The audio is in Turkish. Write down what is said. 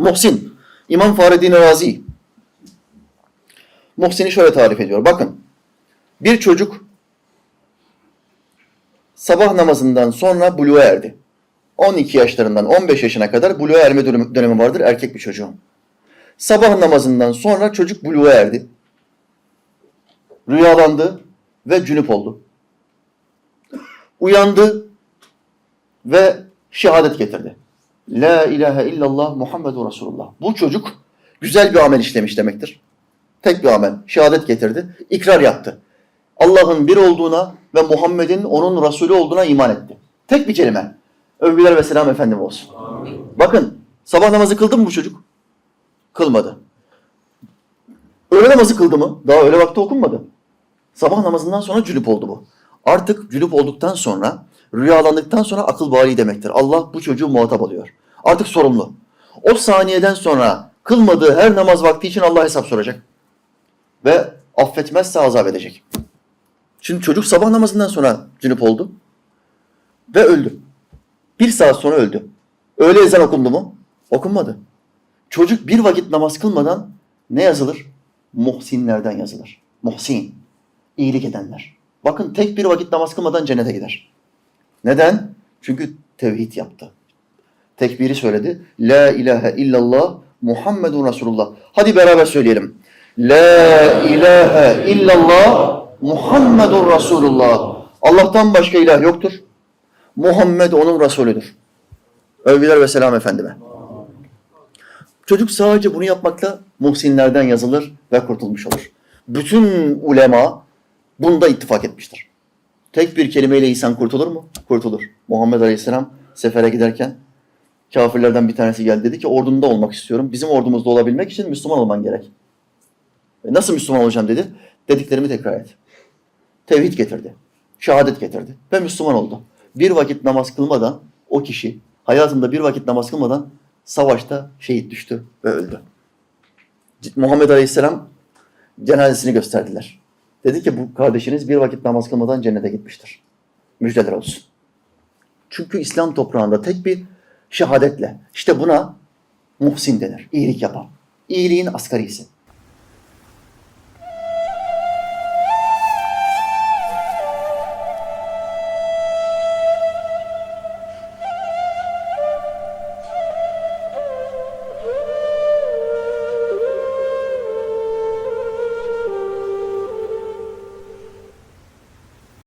Muhsin. İmam Fahreddin Razi. Muhsin'i şöyle tarif ediyor. Bakın. Bir çocuk sabah namazından sonra buluğa erdi. 12 yaşlarından 15 yaşına kadar buluğa erme dönemi vardır erkek bir çocuğun. Sabah namazından sonra çocuk buluğa erdi. Rüyalandı ve cünüp oldu. Uyandı ve şehadet getirdi. La ilahe illallah Muhammedur Resulullah. Bu çocuk güzel bir amel işlemiş demektir. Tek bir amel. Şehadet getirdi. ikrar yaptı. Allah'ın bir olduğuna ve Muhammed'in onun Resulü olduğuna iman etti. Tek bir kelime. Övgüler ve selam efendim olsun. Bakın sabah namazı kıldı mı bu çocuk? Kılmadı. Öğle namazı kıldı mı? Daha öğle vakti okunmadı. Sabah namazından sonra cülüp oldu bu. Artık cülüp olduktan sonra, rüyalandıktan sonra akıl bali demektir. Allah bu çocuğu muhatap alıyor. Artık sorumlu. O saniyeden sonra kılmadığı her namaz vakti için Allah hesap soracak. Ve affetmezse azap edecek. Şimdi çocuk sabah namazından sonra cünüp oldu ve öldü. Bir saat sonra öldü. Öğle ezan okundu mu? Okunmadı. Çocuk bir vakit namaz kılmadan ne yazılır? Muhsinlerden yazılır. Muhsin. İyilik edenler. Bakın tek bir vakit namaz kılmadan cennete gider. Neden? Çünkü tevhid yaptı. Tekbiri söyledi. La ilahe illallah Muhammedun Resulullah. Hadi beraber söyleyelim. La ilahe illallah Muhammedun Resulullah. Allah'tan başka ilah yoktur. Muhammed onun Resulüdür. Övgüler ve selam efendime. Çocuk sadece bunu yapmakla muhsinlerden yazılır ve kurtulmuş olur. Bütün ulema bunda ittifak etmiştir. Tek bir kelimeyle insan kurtulur mu? Kurtulur. Muhammed Aleyhisselam sefere giderken kafirlerden bir tanesi geldi dedi ki ordunda olmak istiyorum. Bizim ordumuzda olabilmek için Müslüman olman gerek. E nasıl Müslüman olacağım dedi. Dediklerimi tekrar et. Tevhid getirdi. Şehadet getirdi. Ve Müslüman oldu. Bir vakit namaz kılmadan o kişi hayatında bir vakit namaz kılmadan savaşta şehit düştü ve öldü. Muhammed Aleyhisselam cenazesini gösterdiler. Dedi ki bu kardeşiniz bir vakit namaz kılmadan cennete gitmiştir. Müjdeler olsun. Çünkü İslam toprağında tek bir şehadetle işte buna muhsin denir. İyilik yapan. İyiliğin asgarisi.